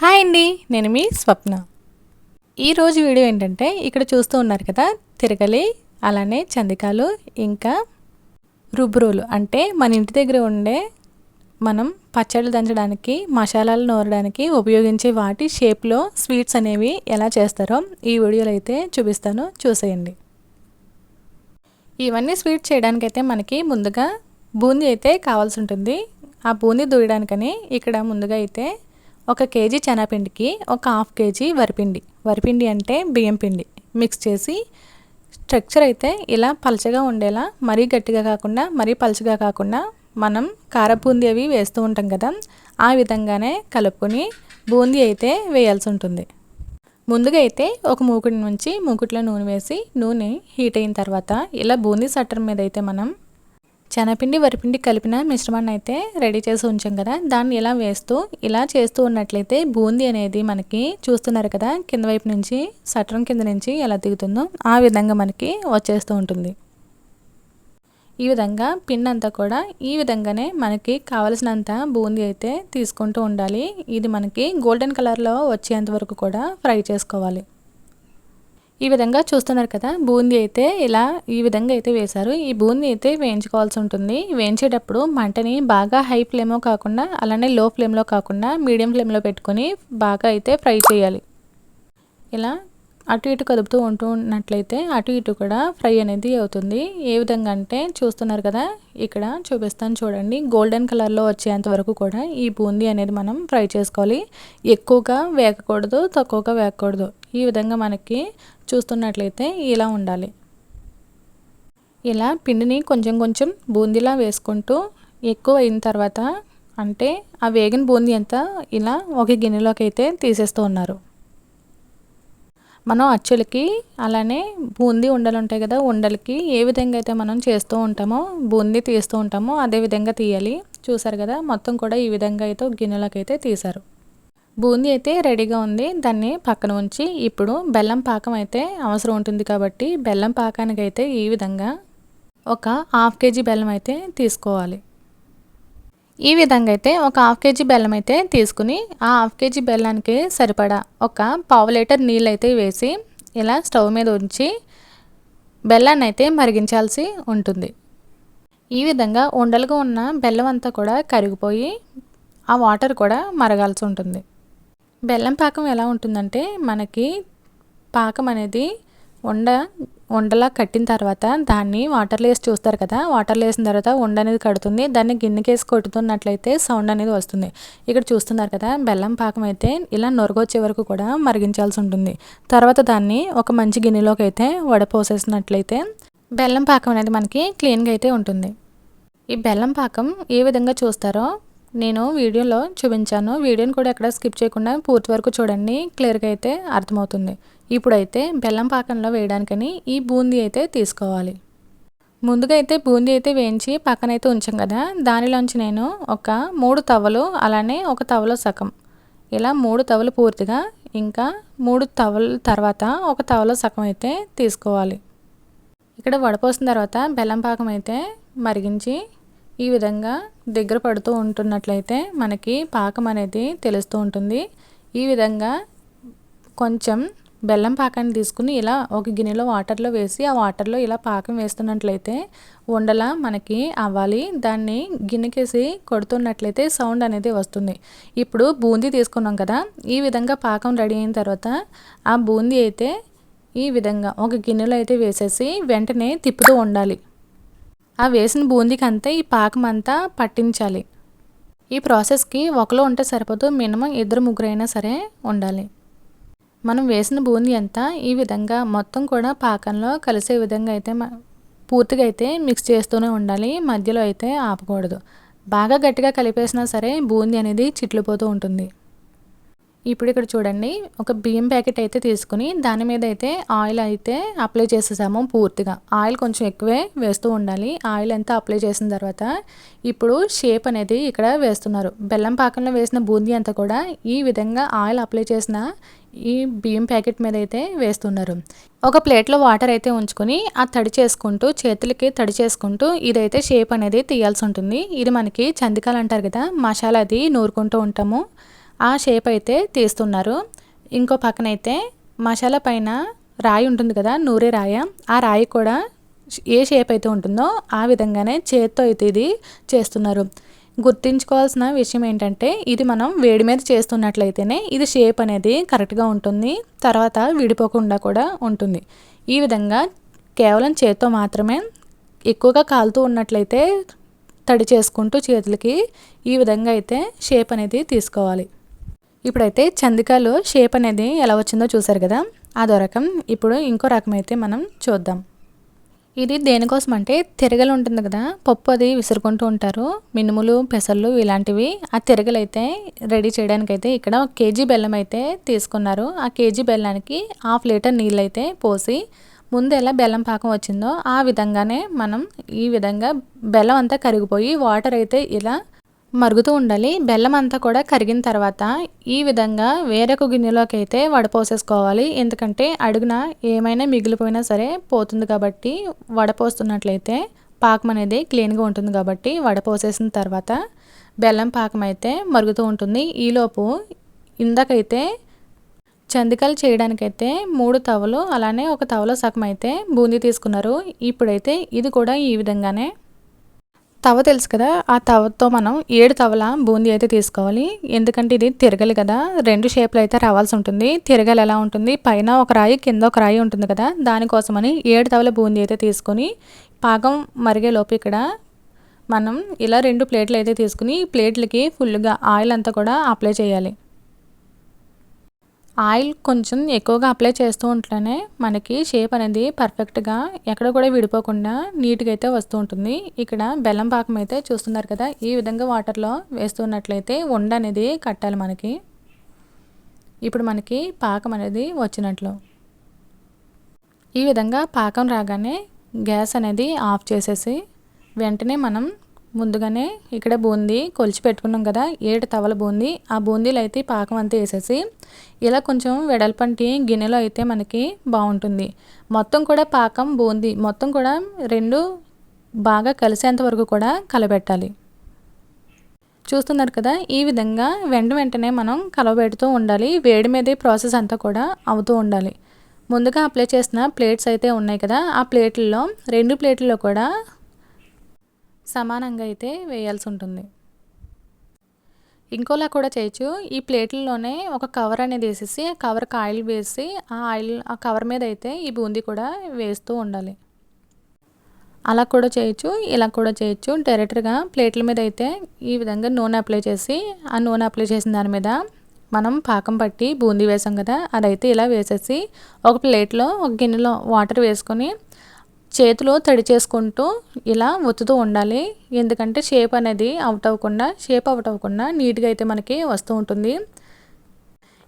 Hi అండి నేను మీ స్వప్న. ఈరోజు వీడియో ఏంటంటే ఇక్కడ చూస్తూ ఉన్నారు కదా తిరగలి అలానే చందికాలు ఇంకా రుబ్రోలు అంటే మన ఇంటి దగ్గర ఉండే మనం పచ్చళ్ళు దంచడానికి మసాలాలు నూరడానికి ఉపయోగించే వాటి షేప్లో స్వీట్స్ అనేవి ఎలా చేస్తారో ఈ వీడియోలో అయితే చూపిస్తాను. చూసేయండి. ఇవన్నీ స్వీట్ చేయడానికైతే మనకి ముందుగా బూందీ అయితే కావాల్సి ఉంటుంది. ఆ బూందీ దూయడానికని ఇక్కడ ముందుగా అయితే ఒక కేజీ శనగపిండికి ఒక హాఫ్ కేజీ వరిపిండి. వరిపిండి అంటే బియ్యం పిండి. మిక్స్ చేసి స్ట్రక్చర్ అయితే ఇలా పలచగా ఉండేలా మరీ గట్టిగా కాకుండా మరీ పలచగా కాకుండా మనం కార బూందీ అవి వేస్తూ ఉంటాం కదా ఆ విధంగానే కలుపుకొని బూందీ అయితే వేయాల్సి ఉంటుంది. ముందుగా అయితే ఒక మూకుడి నుంచి మూకుట్లో నూనె వేసి నూనె హీట్ అయిన తర్వాత ఇలా బూందీ సట్టర్ మీద అయితే మనం శనగపిండి వరిపిండి కలిపిన మిశ్రమాన్ని అయితే రెడీ చేసి ఉంచాం కదా. దాన్ని ఇలా వేస్తూ ఇలా చేస్తూ ఉన్నట్లయితే బూందీ అనేది మనకి చూస్తున్నారు కదా కింద వైపు నుంచి సట్రం కింద నుంచి ఎలా దిగుతుందో ఆ విధంగా మనకి వచ్చేస్తూ ఉంటుంది. ఈ విధంగా పిండి అంతా కూడా ఈ విధంగానే మనకి కావలసినంత బూందీ అయితే తీసుకుంటూ ఉండాలి. ఇది మనకి గోల్డెన్ కలర్లో వచ్చేంత వరకు కూడా ఫ్రై చేసుకోవాలి. ఈ విధంగా చూస్తున్నారు కదా బూందీ అయితే ఇలా ఈ విధంగా అయితే వేశారు. ఈ బూందీ అయితే వేయించుకోవాల్సి ఉంటుంది. వేయించేటప్పుడు మంటని బాగా హై ఫ్లేమ్లో కాకుండా అలానే లో ఫ్లేమ్లో కాకుండా మీడియం ఫ్లేమ్లో పెట్టుకొని బాగా అయితే ఫ్రై చేయాలి. ఇలా అటు ఇటు కదుపుతూ ఉంటూ ఉన్నట్లయితే అటు ఇటు కూడా ఫ్రై అనేది అవుతుంది. ఏ విధంగా అంటే చూస్తున్నారు కదా ఇక్కడ చూపిస్తాను చూడండి. గోల్డెన్ కలర్లో వచ్చేంత వరకు కూడా ఈ బూందీ అనేది మనం ఫ్రై చేసుకోవాలి. ఎక్కువగా వేగకూడదు తక్కువగా వేగకూడదు. ఈ విధంగా మనకి చూస్తున్నట్లయితే ఇలా ఉండాలి. ఇలా పిండిని కొంచెం కొంచెం బూందీలా వేసుకుంటూ ఎక్కువ అయిన తర్వాత అంటే ఆ వేగిన బూందీ అంతా ఇలా ఒక గిన్నెలోకి అయితే తీసేస్తూ ఉన్నారు. మనం అచ్చులకి అలానే బూందీ ఉండలు ఉంటాయి కదా ఉండలకి ఏ విధంగా అయితే మనం చేస్తూ ఉంటామో బూందీ తీస్తూ ఉంటామో అదే విధంగా తీయాలి. చూసారు కదా మొత్తం కూడా ఈ విధంగా అయితే గిన్నెలోకి అయితే తీశారు. బూందీ అయితే రెడీగా ఉంది. దాన్ని పక్కన ఉంచి ఇప్పుడు బెల్లం పాకం అయితే అవసరం ఉంటుంది కాబట్టి బెల్లం పాకానికి అయితే ఈ విధంగా ఒక హాఫ్ కేజీ బెల్లం అయితే తీసుకోవాలి. ఈ విధంగా అయితే ఒక హాఫ్ కేజీ బెల్లం అయితే తీసుకుని ఆ హాఫ్ కేజీ బెల్లానికి సరిపడా ఒక పావు లీటర్ నీళ్ళు అయితే వేసి ఇలా స్టవ్ మీద ఉంచి బెల్లాన్ని అయితే మరిగించాల్సి ఉంటుంది. ఈ విధంగా ఉండలుగా ఉన్న బెల్లం అంతా కూడా కరిగిపోయి ఆ వాటర్ కూడా మరగాల్సి ఉంటుంది. బెల్లం పాకం ఎలా ఉంటుందంటే మనకి పాకం అనేది ఉండ ఉండలా కట్టిన తర్వాత దాన్ని వాటర్లో వేసి చూస్తారు కదా వాటర్లో వేసిన తర్వాత ఉండ అనేది కడుతుంది దాన్ని గిన్నెకేసి కొట్టుతున్నట్లయితే సౌండ్ అనేది వస్తుంది. ఇక్కడ చూస్తున్నారు కదా బెల్లం పాకం అయితే ఇలా నొరగొచ్చే వరకు కూడా మరిగించాల్సి ఉంటుంది. తర్వాత దాన్ని ఒక మంచి గిన్నెలోకి అయితే వడపోసేసినట్లయితే బెల్లం పాకం అనేది మనకి క్లీన్గా అయితే ఉంటుంది. ఈ బెల్లం పాకం ఏ విధంగా చూస్తారో నేను వీడియోలో చూపించాను. వీడియోని కూడా ఎక్కడ స్కిప్ చేయకుండా పూర్తి వరకు చూడండి. క్లియర్గా అయితే అర్థమవుతుంది. ఇప్పుడైతే బెల్లం పాకంలో వేయడానికని ఈ బూందీ అయితే తీసుకోవాలి. ముందుగా అయితే బూందీ అయితే వేయించి పక్కన అయితే ఉంచాం కదా. దానిలోంచి నేను ఒక మూడు తవ్వలు అలానే ఒక తవలో సగం. ఇలా మూడు తవలు పూర్తిగా ఇంకా మూడు తవ్వల తర్వాత ఒక తవలో సగం అయితే తీసుకోవాలి. ఇక్కడ వడపోసిన తర్వాత బెల్లం పాకం అయితే మరిగించి ఈ విధంగా దగ్గర పడుతూ ఉంటున్నట్లయితే మనకి పాకం అనేది తెలుస్తూ ఉంటుంది. ఈ విధంగా కొంచెం బెల్లం పాకాన్ని తీసుకుని ఇలా ఒక గిన్నెలో వాటర్లో వేసి ఆ వాటర్లో ఇలా పాకం వేస్తున్నట్లయితే ఉండలా మనకి అవ్వాలి. దాన్ని గిన్నెకేసి కొడుతున్నట్లయితే సౌండ్ అనేది వస్తుంది. ఇప్పుడు బూందీ తీసుకున్నాం కదా ఈ విధంగా పాకం రెడీ అయిన తర్వాత ఆ బూందీ అయితే ఈ విధంగా ఒక గిన్నెలో అయితే వేసేసి వెంటనే తిప్పుతూ ఉండాలి. ఆ వేసిన బూందీకి అంతా ఈ పాకం అంతా పట్టించాలి. ఈ ప్రాసెస్కి ఒకలో ఉంటే సరిపోదు మినిమం ఇద్దరు ముగ్గురైనా సరే ఉండాలి. మనం వేసిన బూందీ అంతా ఈ విధంగా మొత్తం కూడా పాకంలో కలిసే విధంగా అయితే పూర్తిగా అయితే మిక్స్ చేస్తూనే ఉండాలి మధ్యలో అయితే ఆపకూడదు. బాగా గట్టిగా కలిపేసినా సరే బూందీ అనేది చిట్లిపోతూ ఉంటుంది. ఇప్పుడు ఇక్కడ చూడండి ఒక బియ్యం ప్యాకెట్ అయితే తీసుకుని దాని మీద అయితే ఆయిల్ అయితే అప్లై చేసేసాము పూర్తిగా. ఆయిల్ కొంచెం ఎక్కువే వేస్తూ ఉండాలి. ఆయిల్ అంతా అప్లై చేసిన తర్వాత ఇప్పుడు షేప్ అనేది ఇక్కడ వేస్తున్నారు. బెల్లం పాకంలో వేసిన బూందీ అంతా కూడా ఈ విధంగా ఆయిల్ అప్లై చేసిన ఈ బియ్యం ప్యాకెట్ మీద అయితే వేస్తున్నారు. ఒక ప్లేట్లో వాటర్ అయితే ఉంచుకొని ఆ తడి చేసుకుంటూ చేతులకి తడి చేసుకుంటూ ఇదైతే షేప్ అనేది తీయాల్సి ఉంటుంది. ఇది మనకి చందికాలు అంటారు కదా మసాలా అది నూరుకుంటూ ఉంటాము. ఆ షేప్ అయితే తీస్తున్నారు. ఇంకో పక్కనైతే మసాలా పైన రాయి ఉంటుంది కదా నూరే రాయ. ఆ రాయి కూడా ఏ షేప్ అయితే ఉంటుందో ఆ విధంగానే చేత్తో అయితే ఇది చేస్తున్నారు. గుర్తించుకోవాల్సిన విషయం ఏంటంటే ఇది మనం వేడి మీద చేస్తున్నట్లయితేనే ఇది షేప్ అనేది కరెక్ట్గా ఉంటుంది. తర్వాత విడిపోకుండా కూడా ఉంటుంది. ఈ విధంగా కేవలం చేత్తో మాత్రమే ఎక్కువగా కాలుతూ ఉన్నట్లయితే తడి చేసుకుంటూ చేతులకి ఈ విధంగా అయితే షేప్ అనేది తీసుకోవాలి. ఇప్పుడైతే చందికాలో షేప్ అనేది ఎలా వచ్చిందో చూసారు కదా? అదో రకం ఇప్పుడు ఇంకో రకం అయితే మనం చూద్దాం. ఇది దేనికోసం అంటే తిరగలు ఉంటుంది కదా? పప్పు అది విసురుకుంటూ ఉంటారు. మినుములు పెసర్లు ఇలాంటివి. ఆ తిరగలు అయితే రెడీ చేయడానికి అయితే ఇక్కడ ఒక కేజీ బెల్లం అయితే తీసుకున్నారు. ఆ కేజీ బెల్లానికి హాఫ్ లీటర్ నీళ్ళు అయితే పోసి ముందు ఎలా బెల్లం పాకం వచ్చిందో ఆ విధంగానే మనం ఈ విధంగా బెల్లం అంతా కరిగిపోయి వాటర్ అయితే ఇలా మరుగుతూ ఉండాలి. బెల్లం అంతా కూడా కరిగిన తర్వాత ఈ విధంగా వేరొక గిన్నెలోకి అయితే వడపోసేసుకోవాలి ఎందుకంటే అడుగున ఏమైనా మిగిలిపోయినా సరే పోతుంది కాబట్టి వడపోస్తున్నట్లయితే పాకం అనేది క్లీన్గా ఉంటుంది కాబట్టి వడపోసేసిన తర్వాత బెల్లం పాకం అయితే మరుగుతూ ఉంటుంది. ఈలోపు ఇందాకైతే చందికలు చేయడానికైతే మూడు తవలు అలానే ఒక తవలో సగం అయితే బూందీ తీసుకున్నారు. ఇప్పుడైతే ఇది కూడా ఈ విధంగానే తవ తెలుసు కదా ఆ తవతో మనం ఏడు తవల బూందీ అయితే తీసుకోవాలి. ఎందుకంటే ఇది తిరగలి కదా రెండు షేప్లు అయితే రావాల్సి ఉంటుంది. తిరగలి ఎలా ఉంటుంది? పైన ఒక రాయి కింద ఒక రాయి ఉంటుంది కదా దానికోసమని ఏడు తవల బూందీ అయితే తీసుకొని పాకం మరిగే లోపు ఇక్కడ మనం ఇలా రెండు ప్లేట్లు అయితే తీసుకుని ప్లేట్లకి ఫుల్గా ఆయిల్ అంతా కూడా అప్లై చేయాలి. ఆయిల్ కొంచెం ఎక్కువగా అప్లై చేస్తూ ఉంటేనే మనకి షేప్ అనేది పర్ఫెక్ట్గా ఎక్కడ కూడా విడిపోకుండా నీట్గా అయితే వస్తూ ఉంటుంది. ఇక్కడ బెల్లం పాకం అయితే చూస్తున్నారు కదా ఈ విధంగా వాటర్లో వేస్తున్నట్లయితే ఉండ అనేది కట్టాలి మనకి. ఇప్పుడు మనకి పాకం అనేది వచ్చినట్లు. ఈ విధంగా పాకం రాగానే గ్యాస్ అనేది ఆఫ్ చేసేసి వెంటనే మనం ముందుగానే ఇక్కడ బూందీ కొలిచి పెట్టుకున్నాం కదా ఏడు తవల బూందీ. ఆ బూందీలు అయితే పాకం అంతా వేసేసి ఇలా కొంచెం వెడల్పంటి గిన్నెలో అయితే మనకి బాగుంటుంది. మొత్తం కూడా పాకం బూందీ మొత్తం కూడా రెండు బాగా కలిసేంత వరకు కూడా కలబెట్టాలి. చూస్తున్నారు కదా ఈ విధంగా వెంట వెంటనే మనం కలవబెడుతూ ఉండాలి. వేడి మీదే ప్రాసెస్ అంతా కూడా అవుతూ ఉండాలి. ముందుగా అప్లై చేసిన ప్లేట్స్ అయితే ఉన్నాయి కదా ఆ ప్లేట్లలో రెండు ప్లేట్లలో కూడా సమానంగా అయితే వేయాల్సి ఉంటుంది ఇంకోలా కూడా చేయొచ్చు. ఈ ప్లేట్లలోనే ఒక కవర్ అనేది వేసేసి ఆ కవర్కి ఆయిల్ వేసి ఆ ఆయిల్ ఆ కవర్ మీద అయితే ఈ బూందీ కూడా వేస్తూ ఉండాలి. అలా కూడా చేయొచ్చు ఇలా కూడా చేయొచ్చు. డైరెక్ట్గా ప్లేట్ల మీద అయితే ఈ విధంగా నూనె అప్లై చేసి ఆ నూనె అప్లై చేసిన దాని మీద మనం పాకం పట్టి బూందీ వేసాం కదా అదైతే ఇలా వేసేసి ఒక ప్లేట్లో ఒక గిన్నెలో వాటర్ వేసుకొని చేతిలో తడి చేసుకుంటూ ఇలా ఒత్తుతూ ఉండాలి. ఎందుకంటే షేప్ అనేది అవుట్ అవ్వకుండా షేప్ అవుట్ అవ్వకుండా నీట్గా అయితే మనకి వస్తూ ఉంటుంది.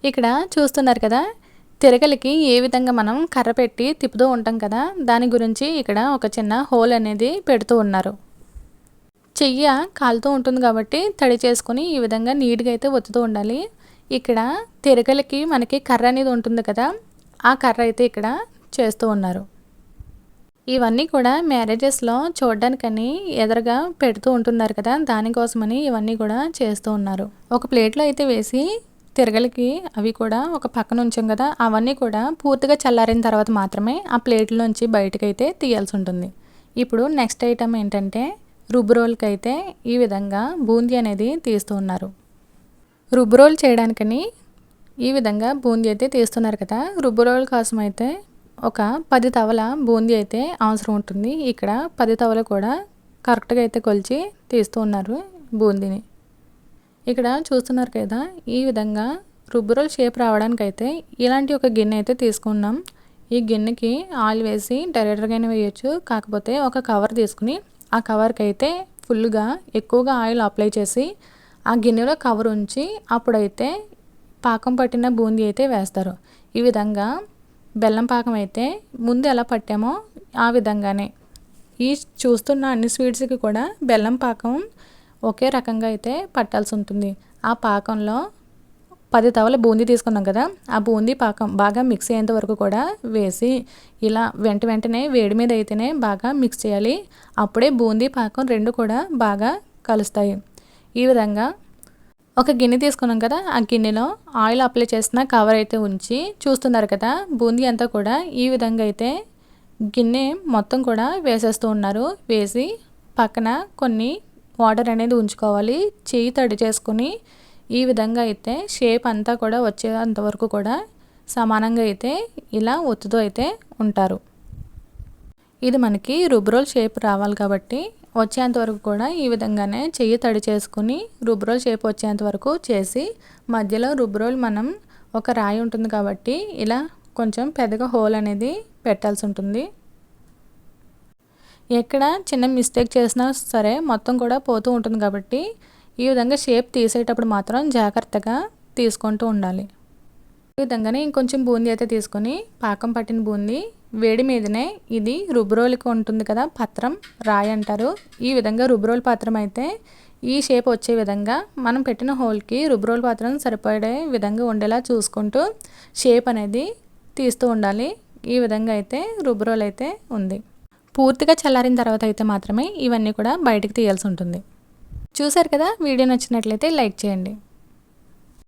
ఇక్కడ చూస్తున్నారు కదా తిరగలికి ఏ విధంగా మనం కర్ర పెట్టి తిప్పుతూ ఉంటాం కదా దాని గురించి ఇక్కడ ఒక చిన్న హోల్ అనేది పెడుతూ ఉన్నారు. చెయ్య కాలుతూ ఉంటుంది కాబట్టి తడి చేసుకొని ఈ విధంగా నీట్గా అయితే ఒత్తుతూ ఉండాలి. ఇక్కడ తిరగలికి మనకి కర్ర అనేది ఉంటుంది కదా ఆ కర్ర అయితే ఇక్కడ చేస్తూ ఉన్నారు. ఇవన్నీ కూడా మ్యారేజెస్లో చూడడానికని ఎదురుగా పెడుతూ ఉంటున్నారు కదా దానికోసమని ఇవన్నీ కూడా చేస్తూ ఉన్నారు. ఒక ప్లేట్లో అయితే వేసి తిరగలికి అవి కూడా ఒక పక్కన ఉంచాం కదా అవన్నీ కూడా పూర్తిగా చల్లారిన తర్వాత మాత్రమే ఆ ప్లేట్లోంచి బయటకైతే తీయాల్సి ఉంటుంది. ఇప్పుడు నెక్స్ట్ ఐటమ్ ఏంటంటే రుబ్బురోల్కి అయితే ఈ విధంగా బూందీ అనేది తీస్తూ ఉన్నారు. రుబ్బురోల్ చేయడానికని ఈ విధంగా బూందీ అయితే తీస్తున్నారు కదా రుబ్బు రోల్ కోసం అయితే ఒక పది తవల బూందీ అయితే అవసరం ఉంటుంది. ఇక్కడ పది తవలు కూడా కరెక్ట్గా అయితే కొలిచి తీస్తూ ఉన్నారు బూందీని. ఇక్కడ చూస్తున్నారు కదా ఈ విధంగా రుబ్బురోల్ షేప్ రావడానికి అయితే ఇలాంటి ఒక గిన్నె అయితే తీసుకున్నాం. ఈ గిన్నెకి ఆయిల్ వేసి డైరెక్టర్గానే వేయచ్చు కాకపోతే ఒక కవర్ తీసుకుని ఆ కవర్కి అయితే ఫుల్గా ఎక్కువగా ఆయిల్ అప్లై చేసి ఆ గిన్నెలో కవర్ ఉంచి అప్పుడైతే పాకం పట్టిన బూందీ అయితే వేస్తారు. ఈ విధంగా బెల్లం పాకం అయితే ముందు ఎలా పట్టామో ఆ విధంగానే. ఈ చూస్తున్న అన్ని స్వీట్స్కి కూడా బెల్లం పాకం ఒకే రకంగా అయితే పట్టాల్సి ఉంటుంది. ఆ పాకంలో పది తవల బూందీ తీసుకున్నాం కదా ఆ బూందీ పాకం బాగా మిక్స్ అయ్యేంత వరకు కూడా వేసి ఇలా వెంట వెంటనే వేడి మీద అయితేనే బాగా మిక్స్ చేయాలి. అప్పుడే బూందీ పాకం రెండు కూడా బాగా కలుస్తాయి. ఈ విధంగా ఒక గిన్నె తీసుకున్నాం కదా ఆ గిన్నెలో ఆయిల్ అప్లై చేసిన కవర్ అయితే ఉంచి చూస్తున్నారు కదా బూందీ అంతా కూడా ఈ విధంగా అయితే గిన్నె మొత్తం కూడా వేసేస్తూ ఉన్నారు. వేసి పక్కన కొన్ని వాటర్ అనేది ఉంచుకోవాలి. చేయి తడి చేసుకుని ఈ విధంగా అయితే షేప్ అంతా కూడా వచ్చేంత వరకు కూడా సమానంగా అయితే ఇలా ఒత్తుతో అయితే ఉంటారు. ఇది మనకి రుబ్రోల్ షేప్ రావాలి కాబట్టి వచ్చేంత వరకు కూడా ఈ విధంగానే చెయ్యి తడి చేసుకుని రుబ్రోల్ షేప్ వచ్చేంత వరకు చేసి మధ్యలో రుబ్రోల్ మనం ఒక రాయి ఉంటుంది కాబట్టి ఇలా కొంచెం పెద్దగా హోల్ అనేది పెట్టాల్సి ఉంటుంది. ఎక్కడ చిన్న మిస్టేక్ చేసినా సరే మొత్తం కూడా పోతూ ఉంటుంది కాబట్టి ఈ విధంగా షేప్ తీసేటప్పుడు మాత్రం జాగ్రత్తగా తీసుకుంటూ ఉండాలి. విధంగానే ఇంకొంచెం బూందీ అయితే తీసుకొని పాకం పట్టిన బూందీ వేడి మీదనే ఇది రుబ్రోలికి ఉంటుంది కదా పత్రం రాయి అంటారు. ఈ విధంగా రుబ్రోల్ పాత్రం అయితే ఈ షేప్ వచ్చే విధంగా మనం పెట్టిన హోల్కి రుబ్రోల్ పాత్రం సరిపడే విధంగా ఉండేలా చూసుకుంటూ షేప్ అనేది తీస్తూ ఉండాలి. ఈ విధంగా అయితే రుబ్రోల్ అయితే ఉంది. పూర్తిగా చల్లారిన తర్వాత అయితే మాత్రమే ఇవన్నీ కూడా బయటకు తీయాల్సి ఉంటుంది. చూసారు కదా? వీడియో నచ్చినట్లయితే లైక్ చేయండి.